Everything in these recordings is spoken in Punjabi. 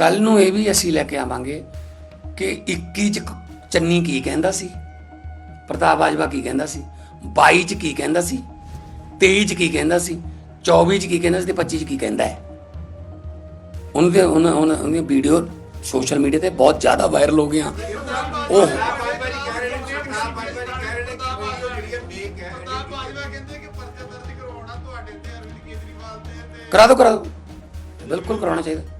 ਕੱਲ ਨੂੰ ਇਹ ਵੀ ਅਸੀਂ ਲੈ ਕੇ ਆਵਾਂਗੇ ਕਿ 21 ਚ ਚੰਨੀ ਕੀ ਕਹਿੰਦਾ ਸੀ? ਪ੍ਰਤਾਪ ਬਾਜਵਾ ਕੀ ਕਹਿੰਦਾ ਸੀ? 22 ਚ ਕੀ ਕਹਿੰਦਾ ਸੀ? 23 ਚ ਕੀ ਕਹਿੰਦਾ ਸੀ? 24 ਚ ਕੀ ਕਹਿੰਦਾ ਸੀ ਤੇ 25 ਚ ਕੀ ਕਹਿੰਦਾ ਹੈ? ਉਹਨਾਂ ਦੇ ਉਹਨਾਂ ਉਹਨਾਂ ਉਹਦੀਆਂ ਵੀਡੀਓ ਸੋਸ਼ਲ ਮੀਡੀਆ ਤੇ ਬਹੁਤ ਜ਼ਿਆਦਾ ਵਾਇਰਲ ਹੋ ਗਈਆਂ। ਉਹ ਕਰਾ ਦੋ ਕਰਾ ਦੋ ਬਿਲਕੁਲ ਕਰਾਉਣਾ ਚਾਹੀਦਾ।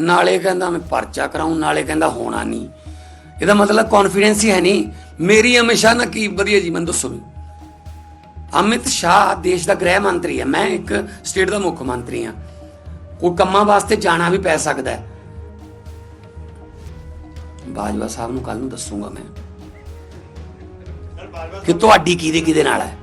ਨਾਲੇ ਕਹਿੰਦਾ ਮੈਂ ਪਰਚਾ ਕਰਾਉਂ ਨਾਲੇ ਕਹਿੰਦਾ ਹੋਣਾ ਨਹੀਂ। ਇਹਦਾ ਮਤਲਬ ਕੌਨਫੀਡੈਂਸ ਹੀ ਹੈ ਨਹੀਂ। ਮੇਰੀ ਹਮੇਸ਼ਾ ਨਾ ਕੀ ਵਧੀਆ ਜੀ, ਮੈਨੂੰ ਦੱਸੋ ਵੀ ਅਮਿਤ ਸ਼ਾਹ ਦੇਸ਼ ਦਾ ਗ੍ਰਹਿ ਮੰਤਰੀ ਹੈ। ਮੈਂ ਇੱਕ ਸਟੇਟ ਦਾ ਮੁੱਖ ਮੰਤਰੀ ਹਾਂ। ਕੋਈ ਕੰਮਾਂ ਵਾਸਤੇ ਜਾਣਾ ਵੀ ਪੈ ਸਕਦਾ ਹੈ। ਬਾਜਵਾ ਸਾਹਿਬ ਨੂੰ ਕੱਲ ਨੂੰ ਦੱਸੂਗਾ ਮੈਂ। ਕਿ ਤੁਹਾਡੀ ਕਿਹਦੇ ਕਿਹਦੇ ਨਾਲ ਹੈ?